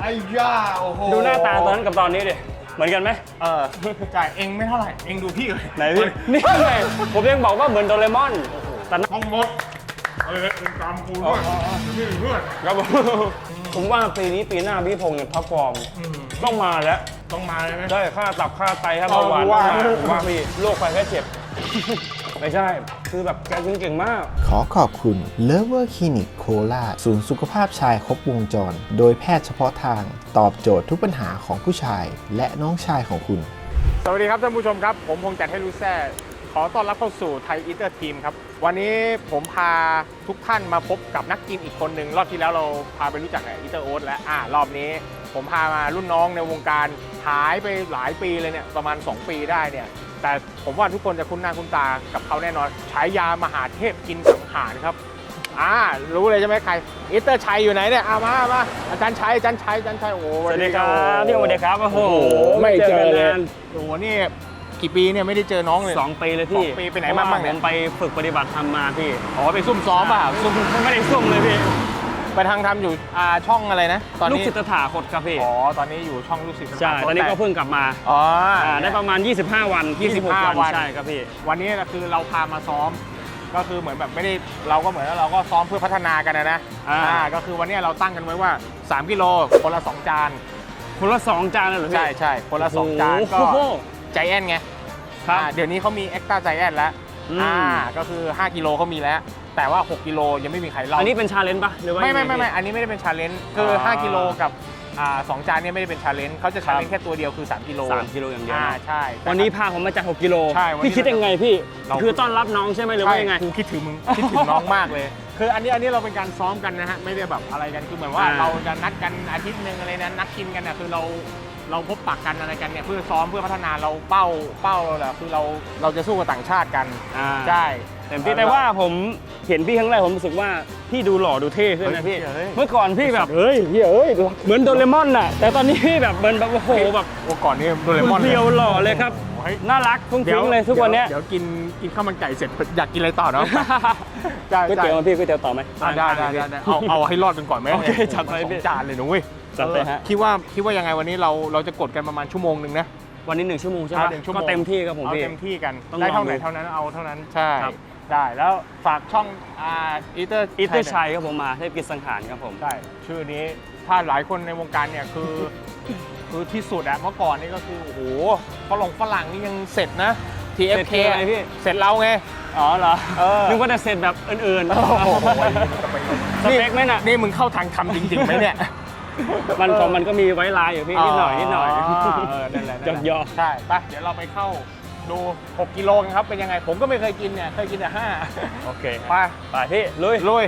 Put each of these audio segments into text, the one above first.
ไอ้ย่าโอ้โหดูหน้าตาตอนนั้นกับตอนนี้ดิ เหมือนกันไหม เออจ่ายเองไม่เท่าไหร่เองดูพี่เลยไหนพี่นี่ไงผมยังบอกว่าเหมือนโดเรมอนแต่หน้าต้องหมดเออเองตามกูด้วยนี่เพื่อนครับผมผมว่าปีนี้ปีหน้าพี่พงษ์เนี่ยท็อปฟอร์มอืมต้องมาแล้วต้องมาเลยไหมได้ค่าตับค่าไตค่าเอาเบาหวานว่าต้องมาผมว่าพี่โรคภัยแค่เจ็บ ไม่ใช่ คือแบบแกเก่งๆมาก ขอขอบคุณ l o v e r Clinic โคราชศูนย์สุขภาพชายครบวงจร โดยแพทย์เฉพาะทาง ตอบโจทย์ทุกปัญหาของผู้ชาย และน้องชายของคุณ สวัสดีครับท่านผู้ชมครับ ผมพงษ์จัดให้รู้แซ่ขอต้อนรับเข้าสู่ไทยอีเตอร์ทีมครับ วันนี้ผมพาทุกท่านมาพบกับนักกินอีกคนหนึ่งรอบที่แล้วเราพาไปรู้จักกับอีเตอร์โอ๊ตแล้วอ่ารอบนี้ผมพามารุ่นน้องในวงการหายไปหลายปีเลยเนี่ยประมาณ 2 ปีได้เนี่ย แต่ผมว่าทุกคนจะคุ้นหน้าคุ้นตากับเขาแน่นอนฉายามหาเทพกินสังหารครับอ่ารู้เลยใช่ไหมใครอีเตอร์ชัยอยู่ไหนเนี่ยอ่ามามาอาจารย์ชัยอาจารย์ชัยอาจารย์ชัยโอ้โหสวัสดีครับพี่โอเดครับโอ้โหไม่เจอเลยกันนานโอ้โหนี่กี่ปีเนี่ยไม่ได้เจอน้องเลยสองปีเลยพี่สองปีไปไหนมาบ้างเนี่ยผมไปฝึกปฏิบัติธรรมมาพี่อ๋อไปซุ่มซ้อมเปล่าซุ่มไม่ได้ซุ่มเลยพี่ ไปทางทำอยู่อ่าช่องอะไรนะ ตอนลูกนี้ศิษย์ถาคตครับพี่อ๋อตอนนี้อยู่ช่องลูกศิษย์ใช่ตอนนี้ก็เพิ่งกลับมาอ๋อออ่า ได้ประมาณ 25 วัน26 25วัน ใช่ครับพี่ วันนี้นะคือเราพามาซ้อม ก็คือเหมือนแบบไม่ได้เราก็เหมือนว่าเราก็ซ้อมเพื่อพัฒนากันนะนะอ่า ก็คือวันนี้เราตั้งกันไว้ว่า 3 กิโลคนละ 2 จาน คนละสองจานเลยเหรอพี่ใช่ใช่คนละ 2 จานก็โอ้โหใจแอนไงครับ อ่าเดี๋ยวนี้เขามีเอ็กซ์ตร้าใจแอนแล้วอืม อ่าก็คือ 5 กิโลเขามีแล้ว แต่ว่า 6 กิโลยังไม่มีใครเล่าอันนี้เป็นชาเลนจ์ปะหรือว่าไม่ไม่ยังงไม่ไม่พี่อันนี้ไม่ได้เป็นชาเลนจ์คืออ่า5กิโลกับอ่าสองจานเนี่ยไม่ได้เป็นชาเลนจ์เขาจะครัชาบเลนจ์แค่ตัวเดียวคือ 3 กิโลสามกิโลอย่างเดียวอ่านะใช่แต่ วันนี้พาผมมาจาก 6 กิโลใช่วันนี้พี่คิดยังไงพี่ เรา คือต้อนรับน้องใช่ไหมหรือว่ายังไง กูคิดถึงมึง คิดถึงน้องมากเลย คืออันนี้อันนี้เราเป็นการซ้อมกันนะฮะ ไม่ได้แบบอะไรกัน คือเหมือนว่าอ่า เราจะนัดกันอาทิตย์หนึ่งอะไรนะนัดกินกันเนี่ยคือเราเราพบปะกันอะไรกันเนี่ยเพื่อซ้อมเพื่อพัฒนาเราเป้าเป้าเราแหละคือเราเราจะสู้กับต่างชาติกัน อ่า ใช่ เต็มที่แต่ว่าผมเห็นพี่ครั้งแรกผมรู้สึกว่าพี่ดูหล่อดูเท่ขึ้นนะพี่ เฮ้ย เมื่อก่อนพี่แบบเฮ้ยพี่เอ้ยเหมือนโดเรมอนน่ะ แต่ตอนนี้พี่แบบเหมือนแบบโอ้โหแบบโอ้ก่อนนี่โดเรมอนเรียวหล่อเลยครับเฮ้ยน่ารักฟุ้งฟิ้งเลยทุกวันเนี้ยเดี๋ยวกินกินข้าวมันไก่เสร็จอยากกินอะไรต่อเนาะใช่ก๋วยใช่เตี๋ยวมาพี่ก๋วยเตี๋ยวต่อไหมอะได้ได้ได้ได้เอาเอาให้รอดกันก่อนไหมโอเคจัดไปสองพี่จานเลยนุ้ยจัดไปฮะคิดว่าคิดว่ายังไงวันนี้เราเราจะกดกันประมาณชั่วโมงหนึ่งนะวันนี้หนึ่งชั่วโมงใช่ไหมอะหนึ่งชั่วโมงก็เต็มที่ครับผมเอาพี่เต็มที่กันต้องได้เท่าไหนลองดูเท่านั้นเอาเท่านั้นใช่ครับ ได้แล้วฝากช่องอ่าอีเตอร์อีเตอร์ชัยครับผมมาเทพกิจสังหารครับผมใช่ชื่อนี้ถ้าหลายคนในวงการเนี่ยคือ คือที่สุดอะเมื่อก่อนนี่ก็คือโอ้โหฝรั่งฝรั่งนี่ยังเสร็จนะเสร็จ TFK คืออะไรพี่เสร็จเราไงอ๋อเหรอเออนึกว่าจะเสร็จแบบอื่นโอ้โหๆสเปคไหมน่ะนี่มึงเข้าทางทำจริงๆไหมเนี่ยมันเออของมันก็มีไว้ลายอยู่พี่นิดหน่อยนิดหน่อยเออนั่นแหละหยอกหยอกใช่ไปเดี๋ยวเราไปเข้า ดู 6 กิโลกันครับ เป็นยังไง ผมก็ไม่เคยกินเนี่ย เคยกินแต่ห้าโอเคไป ไปพี่ลุยลุย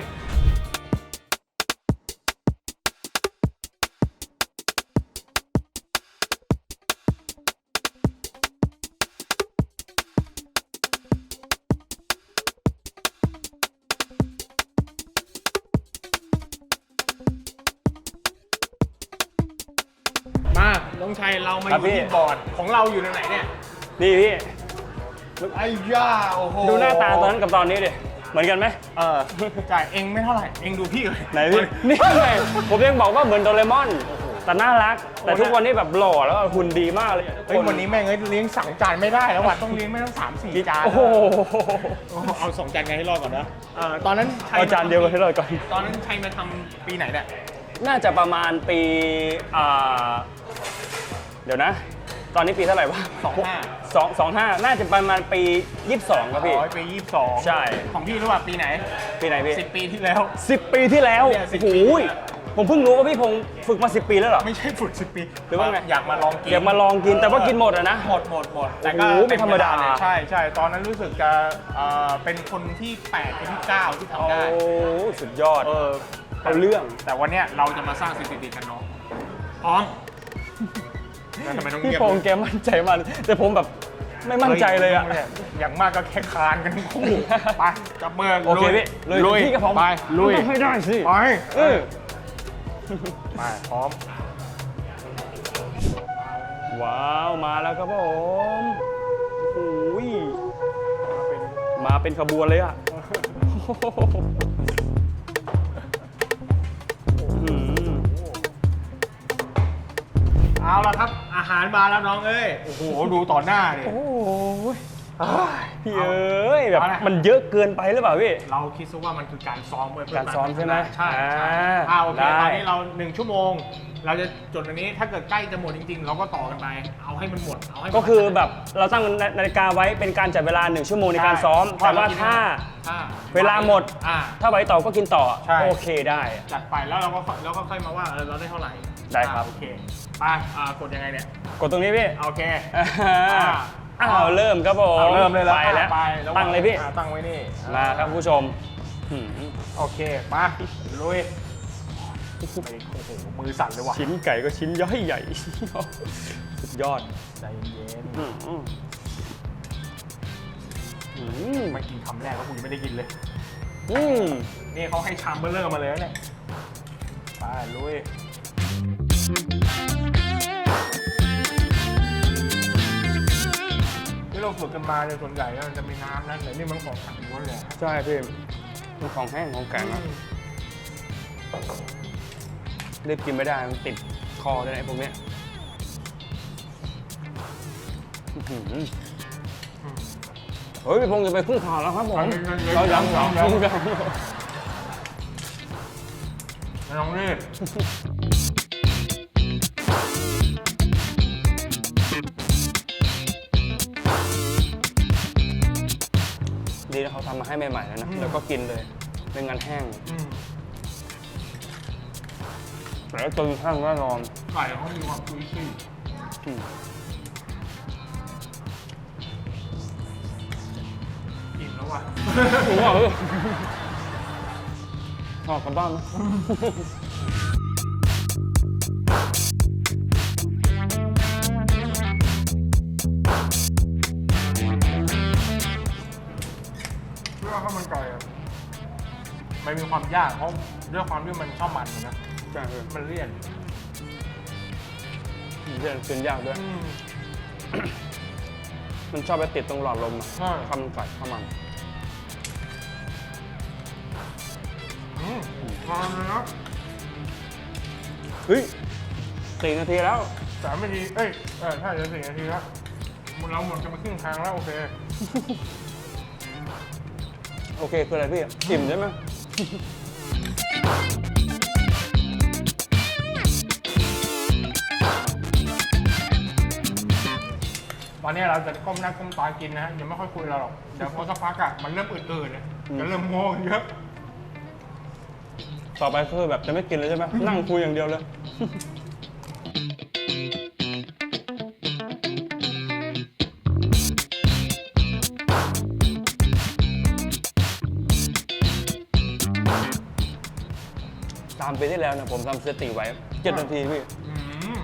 มาน้องชัยเรามาอครับยู่พี่ที่บอร์ดของเราอยู่ตรงไหนเนี่ย นี่พี่ ไอ้ย่าโอ้โหดูหน้าตาตอนนั้นกับตอนนี้ดิ เหมือนกันไหม เออจ่ายเองไม่เท่าไหร่ เองดูพี่เลยไหนพี่ นี่ไงผมยังบอกว่าเหมือนโดเรมอน แต่น่ารัก แต่ทุกวันนี้แบบหล่อแล้วก็หุ่นดีมากเลยเฮ้ยวันนี้แม่งเอ้ยเลี้ยงสั่งจานไม่ได้แล้วว่ะต้องเลี้ยงไม่ต้องสามสี่จานโอ้โหโอ้โหเอาสองจานไงให้รอดก่อนนะเออตอนนั้นชัยเอาจานเดียวกันให้เลยก่อน ตอนนั้นชัยมาทำปีไหนเนี่ย น่าจะประมาณปีอ่าเดี๋ยวนะ ตอนนี้ปีเท่าไหร่วะสองห้า สองสองห้าน่าจะประมาณปี 22 ครับพี่ ร้อยปียี่สิบสองใช่ ของพี่รู้ป่ะปีไหนปีไหนพี่สิบปีที่แล้วสิบปีที่แล้วเนี่ย10โอ้โหปีแล้วผมเพิ่งรู้ว่าพี่พงษ์ฝึกมา 10 ปีแล้วเหรอ ไม่ใช่ฝึกสิบปีหรือว่าไง อยากมาลองกินเดี๋ยวมาลองกินแต่ว่ากินหมดอะนะ หมดหมดหมดแต่ก็โอ้โหไม่ธรรมดา เต็เวลเลยใช่ใช่ตอนนั้นรู้สึกจะเอ่อเป็นคนที่แปดเป็นที่เก้าที่ทำโอ้ได้สุดยอด เออเอาเรื่อง แต่วันเนี้ยเราจะมาสร้างสถิติกันเนาะพร้อมแล้ว ทำไมต้องพี่เงียบพงษ์แกมั่นใจมากแต่ผมแบบไม่มั่นใจเลยอะ อย่างมากก็แค่คานกันทั้งคู่ ไปจับมือโอเคลุยพี่ลุยลุยพี่กับผมไปลุยต้องให้ได้สิ ไปเออไปพร้อม ว้าวมาแล้วครับผมโอ้ยมาเป็นขบวนเลยอะ เอาละครับ อาหารมาแล้วน้องเอ้ย โอ้โห ดูต่อหน้าดิโอ้ยเอ้ยพี่เอ้ยแบบเอาละมันเยอะเกินไปหรือเปล่าพี่ เราคิดซะว่ามันคือการซ้อมเว้ยเพื่การซ้อมใช่ไหมใช่ใช่อ่าอ่าโอเคได้ ตอนนี้เราหนึ่งชั่วโมง เราจะจดอันนี้ถ้าเกิดใกล้จะหมดจริง ๆ เราก็ต่อกันไป เอาให้มันหมด เอาให้มันก็คือแบบเราตั้งนาฬิกาไว้เป็นการจัดเวลาหนึ่งชั่วโมงในการซ้อม แต่ว่าถ้า ถ้าเวลาหมด อ่า ถ้าไว้ต่อก็กินต่อ ใช่ โอเคได้ จัดไปแล้วเราก็แล้วก็ค่อยมาว่าเออเราได้เท่าไหร่ ได้ครับ อ่าโอเคไปอ่ากดยังไงเนี่ยกดตรงนี้พี่โอเค อ่าอ้าวเริ่มครับผมเอาเริ่มเลยแล้วไปแล้วไปตั้งเลยพี่อ่าตั้งไว้นี่มาครับผู้ชมหืมโอเคมาลุยไปโอ้โหมือสั่นเลยว่ะชิ้นไก่ก็ชิ้นย่อยใหญ่ สุดยอดใจเย็นอืมอืมอืมไม่กินคำแรกแล้วกูยังไม่ได้กินเลย อืมนี่เขาให้ชามเบอร์เลอร์มาเลยนะเนี่ยไปลุย ที่เราฝึกกันมาเนี่ยส่วนใหญ่แล้วมันจะมีน้ำนั่นแต่นี่มันของขังล้วนเลยใช่พี่มันของแห้งของแข็งอะรีบกินไม่ได้มันติดคอเลยนะไอ้พวกเนี้ยอื้อหือเฮ้ยพี่พงศ์จะไปครึ่งทางแล้วครับผมเรายังสองยังยังไม่ต้องรีบ ให้ใหม่ๆแล้วนะ แล้วก็กินเลยเป็นงานแห้งอืมแล้วจนแห้งแน่นอนไก่เขามีความจุยซี่อืมกินแล้วว่ะถูกเปล่าพี่ออกกลับบ้านไหม มันมีความยากเพราะด้วยความที่มันชอบมันนะใช่พี่มันเลี่ยนเรื่องกินยากด้วยอืมมันชอบไปติดตรงหลอดลมอะใช่คำกัดเข้ามันอืมมาเลยนะเฮ้ยสี่นาทีแล้ว สามนาทีเอ้ยเออใช่เดี๋ยวสี่นาทีแล้วเราหมดจะมาครึ่งทางแล้วโอเค โอเคคืออะไรพี่อิ่มใช่ไหม ตอนนี้เราจะก้มหน้าก้มตากินนะฮะยังไม่ค่อยคุยเราหรอก เดี๋ยวพอสักพักอะมันเริ่มอืดๆเนี่ยจะเริ่มโง่กันเยอะ ต่อไปคือแบบจะไม่กินเลยใช่ไหมนั่งคุยอย่างเดียวเลย ปที่แล้วเนะผมทำสถิติไว้เจ็ดนาทีพี่อืม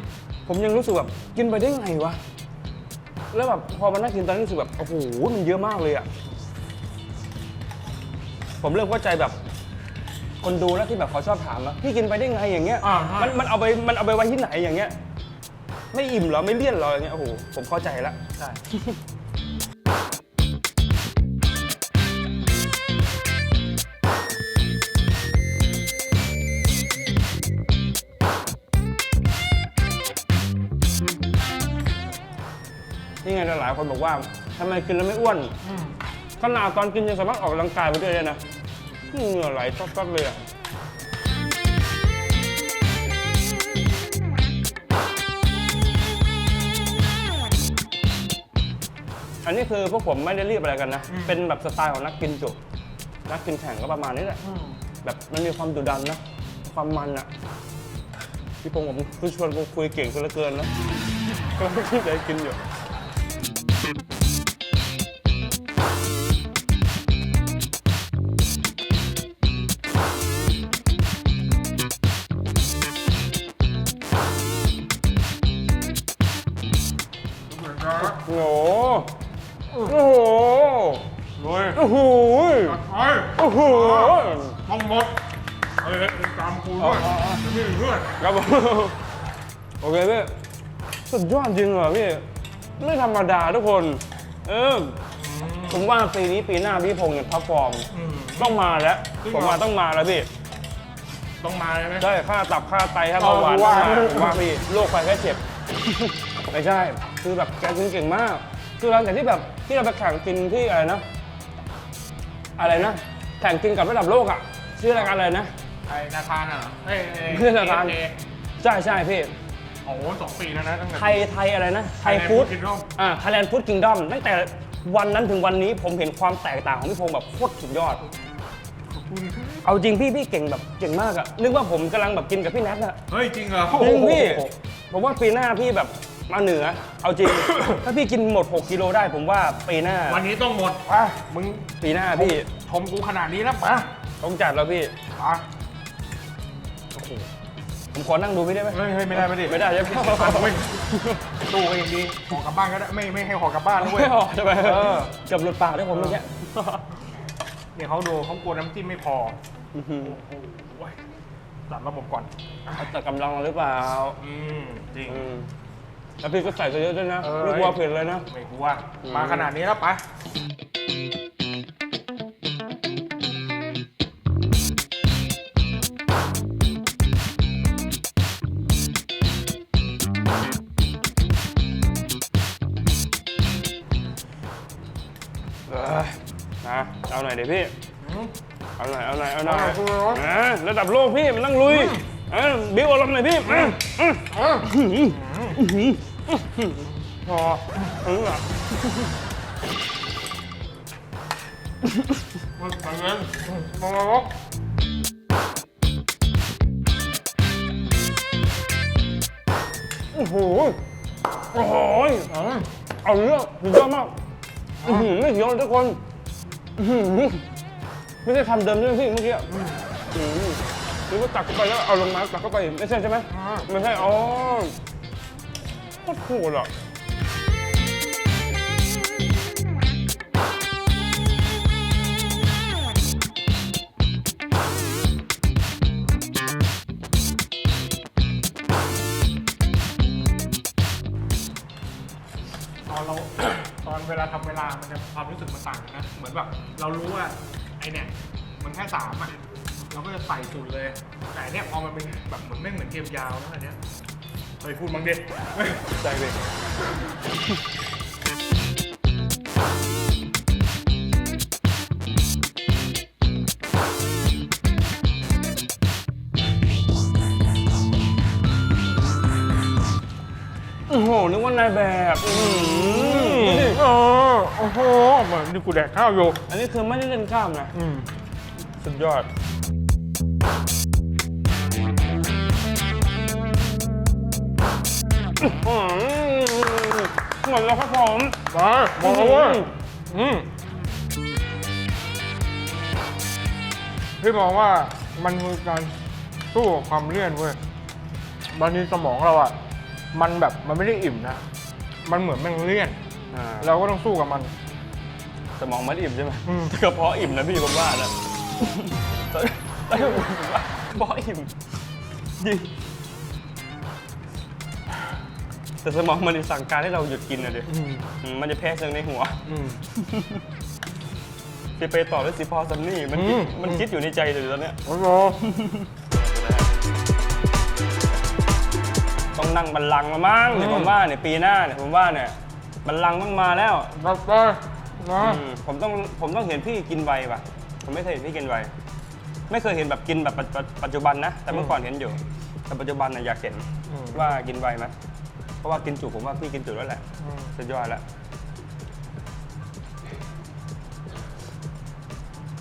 ผมยังรู้สึกแบบกินไปได้ไงวะ แล้วแบบพอมานั่งกินตอนนี้รู้สึกแบบโอ้โหมันเยอะมากเลยอะ ผมเริ่มเข้าใจแบบ คนดูแล้วที่แบบเขาชอบถามอะพี่กินไปได้ไงอย่างเงี้ย อ่าใช่มันมันเอาไปมันเอาไปไว้ที่ไหนอย่างเงี้ย ไม่อิ่มเหรอไม่เลี่ยนเหรออย่างเงี้ยโอ้โหผมเข้าใจละ ใช่ คนบอกว่าทำไมกินแล้วไม่อ้วนอืมขนาดตอนกินยังสามารถออกกำลังกายไปด้วยเลยนะเหงื่อไหลต๊อกๆเลยอะอันนี้คือพวกผมไม่ได้รีบอะไรกันนะอืมเป็นแบบสไตล์ของนักกินจุนักกินแข่งก็ประมาณนี้แหละอืมแบบมันมีความดุดันนะ ความมันอะพี่พงศ์ผมคือชวนกูคุยเก่งซะเหลือเกินนะก็ไม่คิดอะไรกินอยู่ ตามกูด้วยนี่เพื่อนครับผมโอเคพี่สุดยอดจริงเหรอพี่ไม่ธรรมดาทุกคน เออผมว่าปีนี้ปีหน้าพี่พงศ์เนี่ยท็อปฟอร์มอืมต้องมาแล้วจริงเหรอผมว่าต้องมาแล้วพี่ต้องมาเลยไหมได้ค่าตับค่าไตค่าเบาหวานเอาว่าต้องมาผมว่าพี่โรคไฟแค่เจ็บไม่ใช่ คือแบบแกกินเก่งมาก คือหลังจากที่แบบที่เราไปแข่งกินที่อะไรนะ อะไรนะ แข่งกินกับระดับโลกอะชื่อรายการอะไรนะ ไอ้นาธานอะเหรอเอ้ยเอ้ยเพื่อนนาธาน เอ้ยใช่ใช่พี่ โอ้โหสองปีแล้วนะตั้งแต่ไทยไทยอะไรนะ ไทยฟู้ด กินร่มอ่าไทยแลนด์ฟู้ดคิงดอมตั้งแต่วันนั้นถึงวันนี้ผมเห็นความแตกต่างของพี่พงษ์แบบโคตรสุดยอดเอาจริงพี่พี่เก่งแบบเก่งมากอะนึกว่าผมกำลังแบบกินกับพี่แนทอะเฮ้ย จริงเหรอจริงพี่ผมว่าปีหน้าพี่แบบมาเหนือ เอาจริง ถ้าพี่กินหมด 6กิโลได้ผมว่าปีหน้าวันนี้ต้องหมดป่ะมึงปีหน้าพี่ชมกูขนาดนี้แล้วป่ะต้องจัดแล้วพี่ป่ะ ผมขอนั่งดูพี่ได้ไหมเฮ้ยเฮ้ยไม่ได้ไม่ได้ไม่ได้ใช่ไหมเอาไม่ตู้เองดีขอกลับบ้านก็ได้ไม่ไม่ให้ขอกลับบ้านแล้วเว้ยไม่ออกใช่ไหมเออเกับหลุดปากได้ผมเมื่อกี้เนี่ยเขาดูเขากลัวน้ำจิ้มไม่พออื้อหือโอ้ยจัดระบบก่อนเอาแต่กำลังหรือเปล่าอืมจริง อืมแล้วพี่ก็ใส่เยอะๆด้วยนะเออ ไม่กลัวเผ็ดเลยนะ ไม่กลัวอืมมาขนาดนี้แล้วปะ หน่อยเดี๋ยวพี่อืมเอาหน่อยเอาหน่อยเอาหน่อยเอาหน่อยนะระดับโลกพี่มันต้องลุยเออบิ้วอารมณ์หน่อยพี่อืมอืมอะพอเออมันไปเงินมองโอ้โหโอ้โหเอาเรื่องสุดยอดมากอื้อหือไม่เขียวเลยทุกคน อื้อหือไม่ใช่คำเดิมใช่ไหมพี่เมื่อกี้อะอื้อหือหรือว่าตักเข้าไปแล้วเอาลงมาตักเข้าไปไม่ใช่ใช่ไหมไม่ใช่อ๋อโคตรโหดอะ ลาทำเวลามันจะความรู้สึกมันต่างกันนะ เหมือนแบบเรารู้ว่าไอเนี่ยมันแค่สามอะ เราก็จะใส่สุดเลย แต่อันเนี้ยพอมันเป็นแบบเหมือนไม่เหมือนเกมยาวนะอันเนี้ยเคยพูดบ้างดิใช่เลยโอ้โหนึกว่านายแบบ อื้อหือดูดิเออ โอ้โหเหมือนนี่กูแดกข้าวอยู่อันนี้คือไม่ได้เล่นกล้ามนะอืมสุดยอด อืมหมดแล้วครับผมมาบอกแล้วเว้ยอืมพี่มองว่ามันคือการสู้กับความเลี่ยนเว้ยบางทีสมองเราอะมันแบบมันไม่ได้อิ่มนะ มันเหมือนมันเลี่ยน อ่า เราก็ต้องสู้กับมัน สมองมันอิ่มใช่ไหมอืมแต่กระเพาะอิ่มนะพี่ผมว่านะตอนตอนนี้ผมว่ากระเพาะอิ่มจริงแต่สมองมันสั่งการให้เราหยุดกินนะเดี๋ยวอืมมันจะแพ้เชิงในหัวอืมจะไปต่อแล้วสิพอซันนี่มันคิดอืม มันคิดอยู่ในใจเลยตอนเนี้ย โอ้โหต้องนั่งบัลลังก์มามั้งเนี่ยผมว่าเนี่ยปีหน้าเนี่ยผมว่าเนี่ย บัลลังก์ต้องมาแล้วตัดไปนะอืมผมต้องผมต้องเห็นพี่กินไวป่ะ ผมไม่เคยเห็นพี่กินไวไม่เคยเห็นแบบกินแบบปัจปัจปัจจุบันนะ แต่เมื่อก่อนเห็นอยู่ แต่ปัจจุบันน่ะอยากเห็นอืมว่ากินไวไหมเพราะว่ากินจุผมว่าพี่กินจุแล้วแหละอืมสุดยอดแล้ว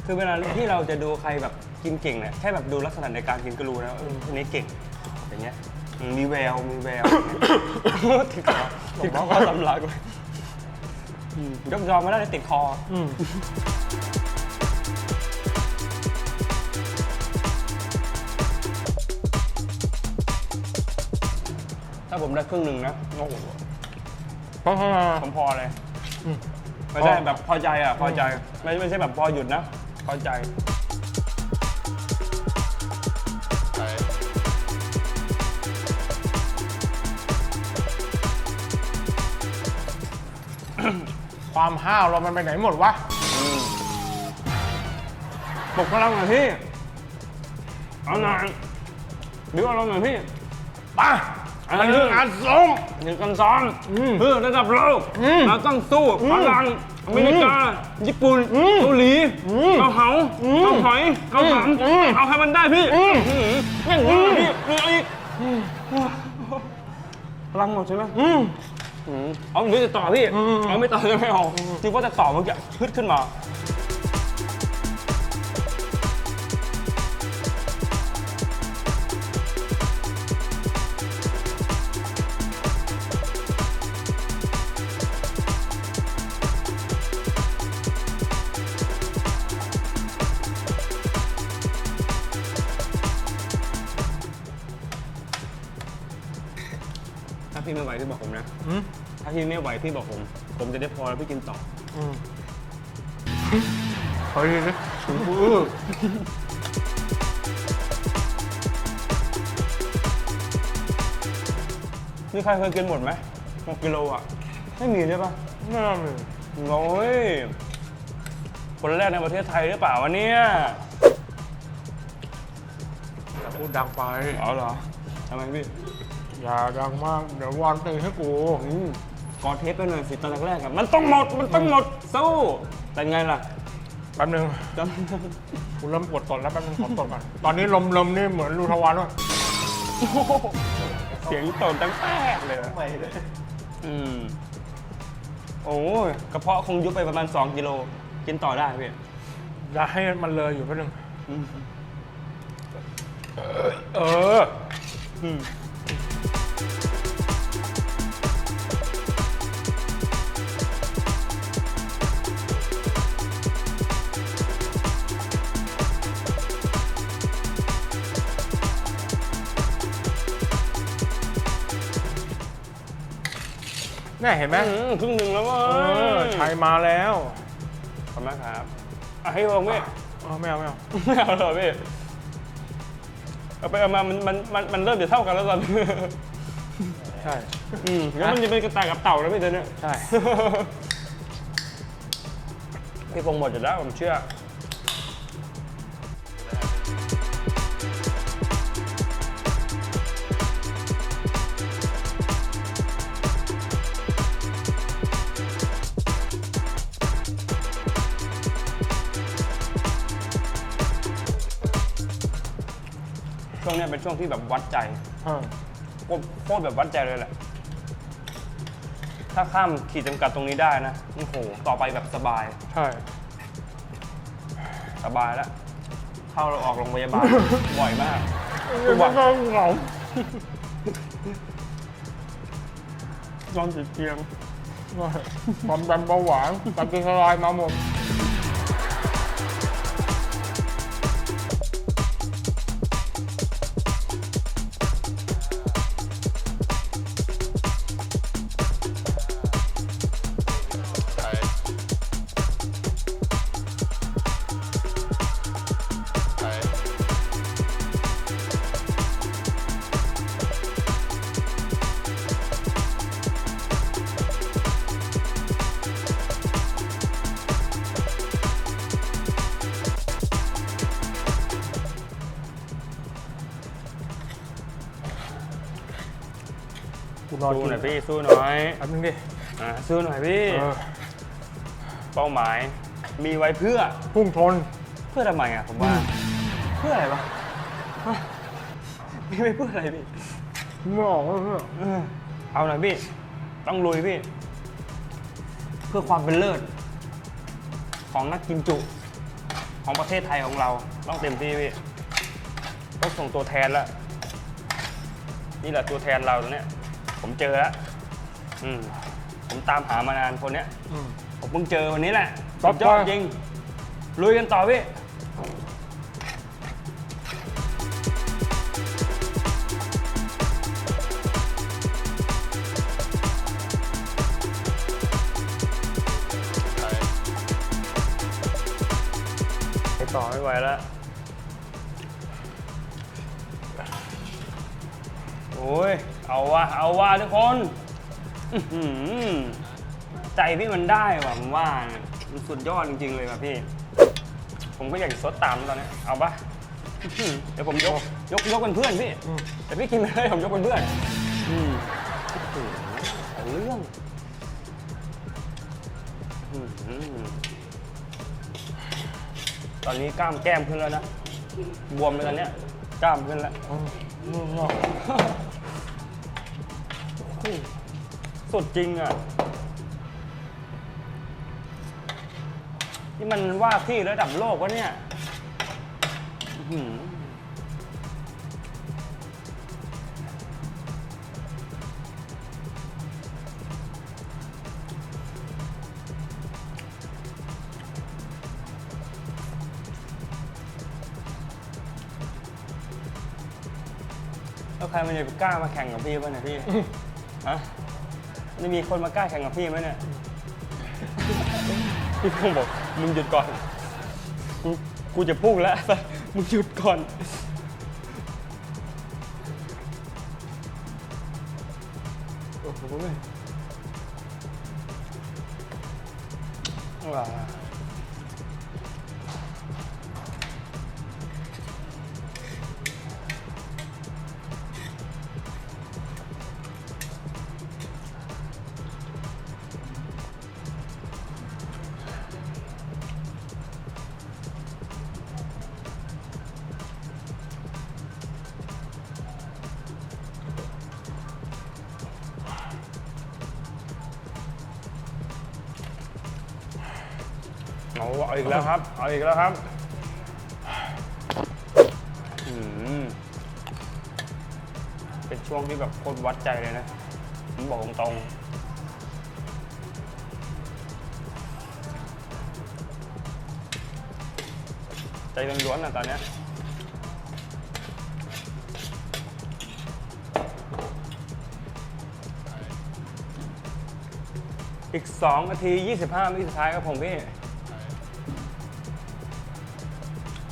คือเวลาที่เราจะดูใครแบบกินเก่งเนี่ยแค่แบบดูลักษณะในการกินก็รู้นะว่าเออคนนี้เก่งอย่างเงี้ยอื มมีแวว มีแววติดคอติดคอสำลักเลยอืมยกยอมมาแล้วเลยติดคออืมถ้าผมได้ครึ่งหนึ่งนะโอ้โหเพราะว่าผมพอเลยอืมไม่ใช่พอแบบพอใจอะ พอใจ ไม่ไม่ใช่แบบพอหยุดนะ พอใจ ความห้าวเรามันไปไหนหมดวะปลุกพลังหน่อยพี่เอาหน่อยบิวเอาเราหน่อยพี่มามันคือการซ้อมหนึ่งกันซ้อมอืมเพื่อระดับโลกอืมเราต้องสู้ฝรั่งอเมริกา ญี่ปุ่นอืมเกาหลีอืมเกาเหาอืมเกาหอยเกาหอืมำเอาให้มันได้พี่อืมอื้อหือแม่งว่าพี่มีอะไรอีกพลังหมดใช่ไหม อืมอืมเอาหรือจะต่อพี่อืมเอาไม่ต่อจะไม่เอาจริงว่าจะต่อเมื่อกี้ฮึดขึ้นมาถ้า พี่ไม่ไหวพี่บอกผม ผมจะได้พอแล้วพี่กินต่ออืมเฮ้ยนะนี่ใครเคยกินหมดไหมหกกิโลอะ ไม่มีใช่ปะน่ามีโอ้ยคนแรกในประเทศไทยหรือเปล่าวะเนี่ยอย่าพูดดังไป เอาเหรอทำไมพี่ อย่าดังมาก เดี๋ยววานตีให้กู อืมกอเทปไปหน่อยสิตอนแรกๆอะมันต้องหมด มันต้องหมด สู้แต่ไงล่ะแป๊บนึงจกูเริ่มปวดตดแล้วแป๊บนึงขอตดก่อนตอนนี้ลมลมนี่เหมือนรูทวารว่ะำเสียงตนตั้งแป๊กเลยอะอืมโอ้ยกระเพาะคงยุบไปประมาณ 2 กิโล กินต่อได้พี่อย่าให้มันเลยอยู่แป๊บนึง อืมเออ อืม นี่เห็นไหมอืมครึ่งหนึ่งแล้วเว้เออยชัยมาแล้วขอบคุณมากครับอะให้ลงพี่อ๋อไม่เอาไม่เอาไม่เอาเลยพี่เอาไปเอามามันมันมันมันเริ่มจะเท่ากันแล้วตอนนี้ใช่ อืมงั้นมันจะเป็นกระต่ายกับเต่าแล้วพี่เดี๋ยวนี้ใช่ พี่คงหมดอยู่แล้วผมเชื่อ เนี้ยเป็นช่วงที่แบบวัดใจเออโคตรโคตรแบบวัดใจเลยแหละ ถ้าข้ามขีดจำกัดตรงนี้ได้นะโอ้โหต่อไปแบบสบาย ใช่ สบายแล้ว เข้าเราออกโรงพยาบาล บ่อยมาก ทุกวันเหงานอนติดเตียงความดันเบาหวานตับกินสลายมาหมด สู้กินหน่อยพี่สู้หน่อยแป๊บนึงดิอ่าสู้หน่อยพี่ เออเป้าหมาย มีไว้เพื่อพุ่งชน เพื่อทำไมอะผมว่า เพื่ออะไรวะฮะมีไว้เพื่ออะไรพี่ไม่ออกแล้วเนี่ยเออเอาหน่อยพี่ ต้องลุยพี่ เพื่อความเป็นเลิศ ของนักกินจุ ของประเทศไทยของเรา ต้องเต็มที่พี่ต้องส่งตัวแทนแล้วนี่แหละตัวแทนเราตัวเนี้ย ผมเจอแล้วอืมผมตามหามานานคนเนี้ย อืม ผมเพิ่งเจอวันนี้แหละต่สุอดไปยอดจริงลุยกันต่อพี่ โอ้ย เอาวะเอาวะทุกคนใจพี่มันได้ว่ะผมว่านะมันสุดยอดจริง ๆ เลยว่ะพี่ ผมก็อยากจซดตามตอนเนี้ยเอาปะเดี๋ยวผมยกยกยกเป็นเพื่อนพี่ แต่พี่กินไม่ได้ผมยกเป็นเพื่อนอืมอเรื่องตอนนี้กล้ามแก้มขึ้นแล้วนะ บวมเลยตอนเนี้ยกล้ามขึ้นแล้ว สุดจริงอะ นี่มันว่าที่ระดับโลกวะเนี่ย อื้อหือ แล้วใครมันจะกล้ามาแข่งกับพี่ป่ะเนี่ยพี่ฮะจะมีคนมากล้าแข่งกับพี่ไหมเนี่ยพี่พงษ์บอกมึงหยุดก่อนกูกูจะพุ่งแล้วมึงหยุดก่อน เอาเอาอีกแล้วครับ เอาอีกแล้วครับอืมเป็นช่วงที่แบบโคตรวัดใจเลยนะผมบอกตรงๆ ใจล้วนๆนะตอนเนี้ยอีก 2 นาที 25วิสุดท้ายครับผมพี่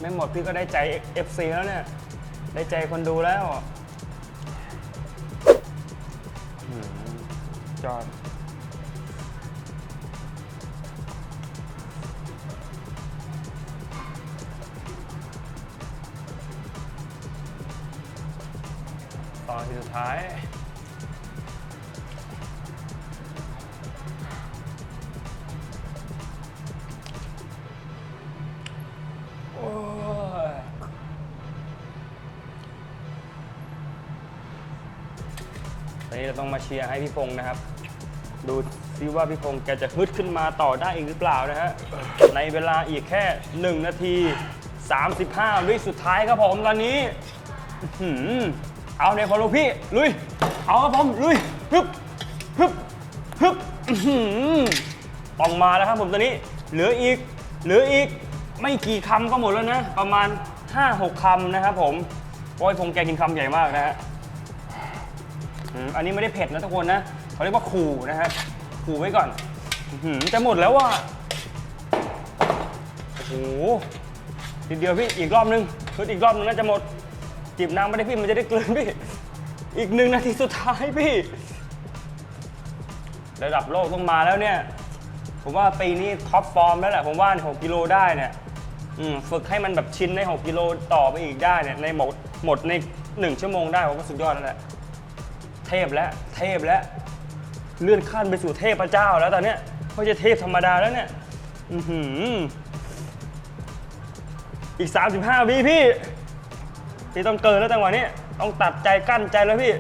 ไม่หมดพี่ก็ได้ใจ FC แล้วเนี่ย ได้ใจคนดูแล้วอืมจอดตอนที่สุดท้าย ต้องมาเชียร์ให้พี่พงษ์นะครับ ดูซิว่าพี่พงษ์แกจะฮึดขึ้นมาต่อได้อีกหรือเปล่านะฮะในเวลาอีกแค่ 1 นาที 35 วิสุดท้ายครับผมตอนนี้เอาเนี่ยพอลูกพี่ ลุย เอาครับผมลุยฮึบฮึบฮึบต้องมาแล้วครับผมตอนนี้ เหลืออีก เหลืออีกไม่กี่คำก็หมดแล้วนะ ประมาณ 5-6คำนะครับผมโอ้ยพงแกกินคำใหญ่มากนะฮะ อืมอันนี้ไม่ได้เผ็ดนะทุกคนนะเขาเรียกว่าขู่นะฮะขู่ไว้ก่อนอื้อหือจะหมดแล้วว่ะโอ้โหทีเดียวพี่อีกรอบนึงคืออีกรอบนึงน่าจะหมดจีบน้ำไม่ได้พี่มันจะได้กลืนพี่ อีกหนึ่งนาทีสุดท้ายพี่ ระดับโลกต้องมาแล้วเนี่ย ผมว่าปีนี้ท็อปฟอร์มแล้วแหละผมว่า6กิโลได้เนี่ยอืมฝึกให้มันแบบชินใน 6กิโลต่อไปอีกได้เนี่ยในหมดหมดใน 1 ชั่วโมงได้ผมก็สุดยอดแล้วแหละ ทพแล้วเทพแล้วเลื่อนขั้นไปสู่เทพเจ้าแล้วตอนเนี้ยไม่ใช่เทพธรรมดาแล้วเนี่ยอือหืออีก 35วิพี่ พี่ต้องเกินแล้วจังหวะนี้ต้องตัดใจกั้นใจแล้วพี่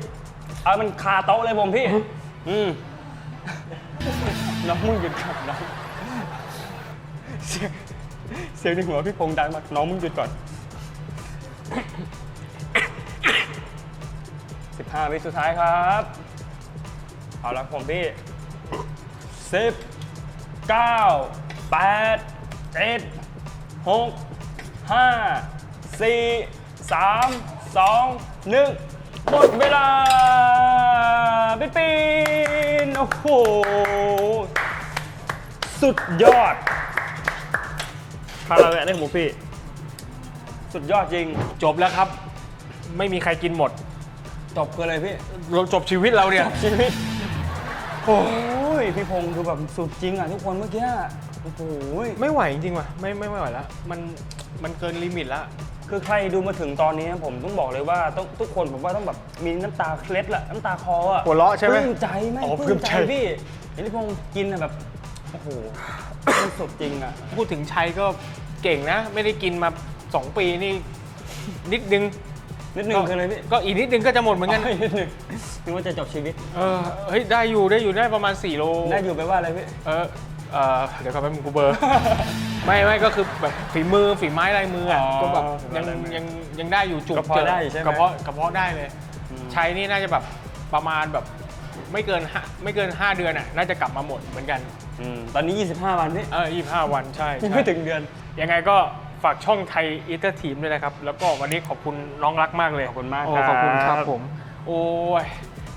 เอามันคาโต๊ะเลยผมพี่ อืมน้องมึงหยุดก่อนน้องเสียงเสียงในหัวพี่พงษ์ดังมากน้องมึงหยุดก่อน 15วิสุดท้ายครับ เอาละผมพี่10 9 8 7 6 5 4 3 2 1หมดเวลาปิ๊ปีนโอ้โห สุดยอดคาราแวะได้ของผมพี่ สุดยอดจริง จบแล้วครับ ไม่มีใครกินหมด จบคืออะไรพี่เราจบชีวิตเราเนี่ยชีวิตโอ้ยพี่พงษ์คือแบบสุดจริงอะทุกคนเมื่อกี้โอ้โหไม่ไหวจริงๆว่ะไม่ไม่ไม่ไหวแล้วมันมันเกินลิมิตแล้วคือใครดูมาถึงตอนนี้ผมต้องบอกเลยว่าต้องทุกคนผมว่าต้องแบบมีน้ำตาเคล็ดละน้ำตาคออะหัวเราะใช่ไหมปลื้มใจไหมอ๋อปลื้มปลื้มใจใจพี่เห็นพี่พงษ์กินอะแบบโอ้โหมันสุดจริงอะพูดถึงชัยก็เก่งนะ ไม่ได้กินมา 2 ปีนี่นิดนึง นิดนึงคืออะไรพี่ ก็อีกนิดนึงก็จะหมดเหมือนกันอ๋อนิดนึงนึกว่าจะจบชีวิต เออ เฮ้ย ได้อยู่ ได้อยู่ ได้ประมาณ 4 โล ได้อยู่ไปว่าอะไรพี่ เออเออเดี๋ยวก่อนแป๊บนึงกูเบลอร์ ไม่ไม่ก็คือแบบฝีมือฝีไม้ลายมืออะอ๋อก็แบบยังฝีไม้ลายมือยังยังได้อยู่จุกกระเพาะเจอได้ใช่ไหมกระเพาะกระเพาะได้เลยใช้นี่น่าจะแบบประมาณแบบไม่เกินห้าไม่เกิน 5 เดือนอะ น่าจะกลับมาหมดเหมือนกัน อืมตอนนี้ 25 วันพี่เออ25วันใช่ยังใช่ไม่ถึงเดือน ยังไงก็ ฝากช่องไทยอีเตอร์ทีมด้วยนะครับ แล้วก็วันนี้ขอบคุณน้องรักมากเลยขอบคุณมากโอ้ครับขอบคุณครับผม โอ้ย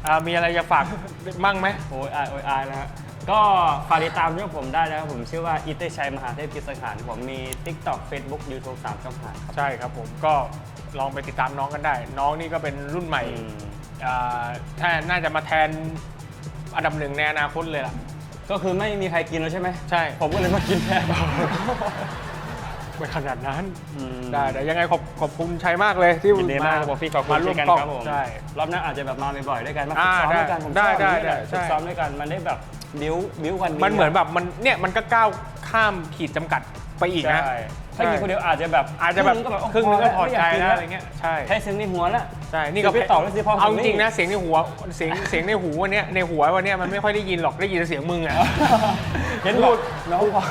อ่ามีอะไรจะฝาก มั่งไหม โอ้ยอายโอ้ยอายแล้วฮะก็ฝากติดตามช่องผมได้นะครับ ผมชื่อว่าอิเตชัยมหาเทพกิจสถานผมมี TikTok Facebook YouTube 3ช่องทางครับ ใช่ครับผมก็ลองไปติดตามน้องกันได้ น้องนี่ก็เป็นรุ่นใหม่อืมอ่าถ้าน่าจะมาแทนอันดับหนึ่งในอนาคตเลยล่ะ ก็คือไม่มีใครกินแล้วใช่ไหม ใช่ ผมก็เลยมากินแทน ไม่ขนาดนั้น อืม ได้แต่ยังไงขอบขอบคุณชัยมากเลยที่ยินดีมากครับผมพี่ขอบคุณมาร่วมเช่นกันกล้องครับผมใช่ รอบหน้าอาจจะแบบมาบ่อยๆด้วยกันมาอ่าฝึกซ้อมด้วยกันได้ผมได้ชอบได้อย่างนี้แหละได้ใช่ฝึกซ้อมด้วยกันมันได้แบบบิ้วบิ้วกันดีมันเหมือนแบบมันเนี่ยมันก็ก้าวข้ามขีดจำกัดไปอีกนะ ใช่ถ้ากินคนเดียวอาจจะแบบอาจจะแบบครึ่งนึงก็แบบครึ่งนึงก็พอใจม่ยากิแล้วอะไรเงี้ยใช่แค่เสียงในหัวแล้วใช่นี่ก็จะไปต่อแล้วสิพ่อเอาผมจนี่ริงๆนะเสียงในหัวเสียงเสียงในหูวันเนี้ยในหัววันเนี้ยมันไม่ค่อยได้ยินหรอกได้ยินแต่เสียงมึงอะ เห็นบอกน้องพอ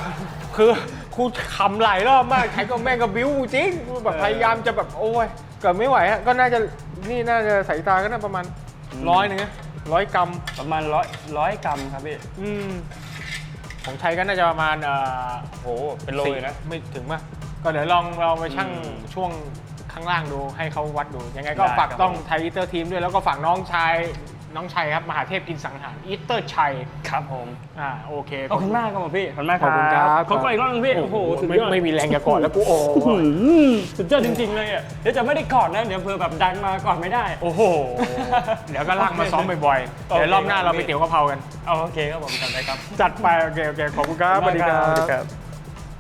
คือ ครูขำหลายรอบมากใครก็แม่งก็บิ้วจริงแบบพยายามจะแบบโอ้ยเกิดไม่ไหวฮะก็น่าจะนี่น่าจะสายตาก็น่าประมาณร้อยหนึ่งนะร้อยกรัมประมาณร้อยร้อยกรัมครับพี่อืมของชัยก็น่าจะประมาณเอ่อโหเป็นโลเลยนะไม่ถึงป่ะก็เดี๋ยวลองเราไปชั่งอืมช่วงข้างล่างดูให้เขาวัดดูยังไงก็ได้ฝากครับ ต้องผมไทยอีเตอร์ทีมด้วยแล้วก็ฝากน้องชาย น้องชัยครับ มหาเทพกินสังหารอีเตอร์ชัยครับผมอ่าโอเคขอบคุณมากครับผมพี่ขอบคุณมากขอบคุณครับ ขอบคุณอีกรอบนึงพี่ โอ้โอ้โหโหสุดไม่ยอด ไม่มีแรงจะกอดแล้วกูโอ้อื้อหือสุดยอดจริง ๆ เลยอะ เดี๋ยวจะไม่ได้กอดนะ เดี๋ยวเผื่อแบบดันมาก่อนไม่ได้ โอ้โห เดี๋ยวก็ลากมาซ้อมบ่อยๆ เดี๋ยวรอบหน้าเราไปเตี๋ยวกะเพรากันเอาโอเคครับผมจำได้ครับ จัดไปโอเคโอเคขอบคุณครับสวัสดีครับสวัสดีครับ